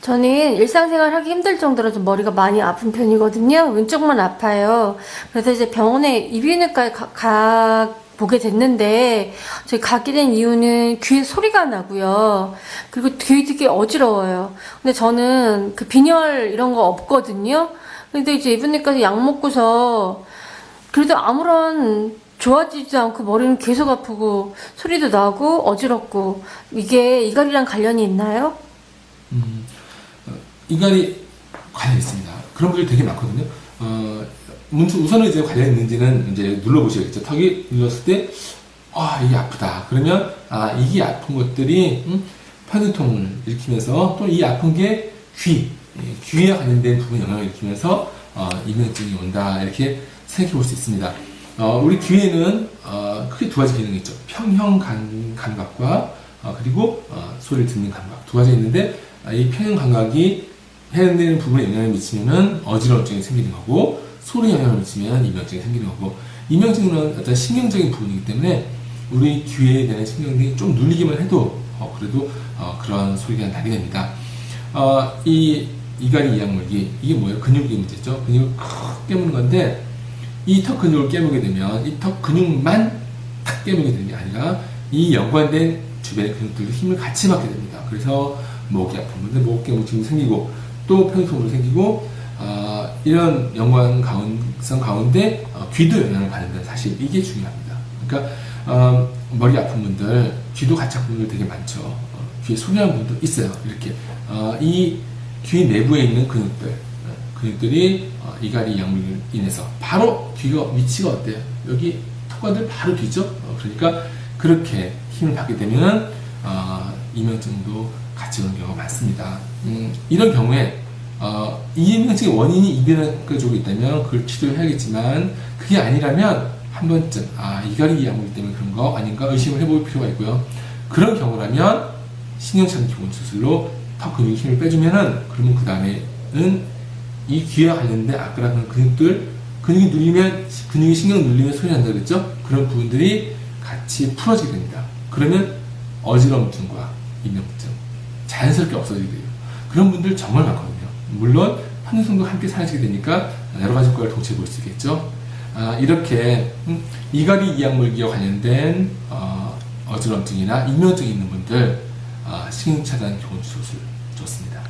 저는 일상생활 하기 힘들 정도로 좀 머리가 많이 아픈 편이거든요. 왼쪽만 아파요. 그래서 이제 병원에 이비인후과에 가, 가 보게 됐는데 저희 가게 된 이유는 귀에 소리가 나고요. 그리고 귀 되게 어지러워요. 근데 저는 그 빈혈 이런 거 없거든요. 근데 이제 이비인후과에서 약 먹고서 그래도 아무런 좋아지지도 않고 머리는 계속 아프고 소리도 나고 어지럽고 이게 이갈이랑 관련이 있나요? 음, 어, 이갈이 관련 있습니다. 그런 분들 되게 많거든요. 어, 우선은 이제 관련 있는지는 이제 눌러보셔야겠죠. 턱이 눌렀을 때, 아, 이게 아프다. 그러면, 아, 이게 아픈 것들이, 음, 편두통을 일으키면서 또 이 아픈 게 귀, 예, 귀에 관련된 부분 영향을 일으키면서, 어, 이명증이 온다. 이렇게 생각해 볼 수 있습니다. 어, 우리 귀에는, 어, 크게 두 가지 기능이 있죠. 평형 감, 감각과, 어, 그리고, 어, 소리를 듣는 감각. 두 가지 있는데, 아, 이 평형 감각이 해당되는 부분에 영향을 미치면은 어지러움증이 생기는 거고 소리 영향을 미치면 이명증이 생기는 거고 이명증은 어떤 신경적인 부분이기 때문에 우리 귀에 대한 신경이 좀 눌리기만 해도 어, 그래도 어, 그런 소리가 나게 됩니다. 어, 이 이갈이 이약물기 이게 뭐예요? 근육의 문제죠. 근육을 크게 깨무는 건데 이 턱 근육을 깨무게 되면 이 턱 근육만 탁 깨무게 되는 게 아니라 이 연관된 주변의 근육들도 힘을 같이 받게 됩니다. 그래서 목이 아픈 분들 목 깨무침이 생기고 또 편통으로 생기고 아, 이런 연관 가운성 가운데 어, 귀도 영향을 받는다는 사실 이게 중요합니다. 그러니까 어, 머리 아픈 분들 귀도 같이 아픈 분들 되게 많죠. 어, 귀에 소리나는 분도 있어요. 이렇게 어, 이귀 내부에 있는 근육들 어, 근육들이 어, 이갈이 약물로 인해서 바로 귀가 위치가 어때요? 여기 턱관들 바로 뒤죠. 어, 그러니까 그렇게 힘을 받게 되면 어, 이명증도 같이 오는 경우가 많습니다. 음, 이런 경우에 어, 이명증의 원인이 이비인후과 쪽에 있다면 그걸 치료해야겠지만 그게 아니라면 한 번쯤 아 이갈이 약물 때문에 그런 거 아닌가 의심을 해볼 필요가 있고요. 그런 경우라면 신경차는 기본 수술로 턱 근육 힘을 빼주면은 그러면 그 다음에는 이 귀와 관련된 아까랑 근육들 근육이 눌리면 근육이 신경 눌리면 소리 난다 그랬죠? 그런 부분들이 같이 풀어지게 됩니다. 그러면 어지럼증과 이명증 자연스럽게 없어지게 돼요. 그런 분들 정말 많거든요. 물론 편성도 함께 사라지게 되니까 여러 가지 효과를 동시에 볼 수 있겠죠. 아, 이렇게 음, 이갈이 이약물기와 관련된 어, 어지럼증이나 이명증이 있는 분들 아, 신경차단 교원 수술 좋습니다.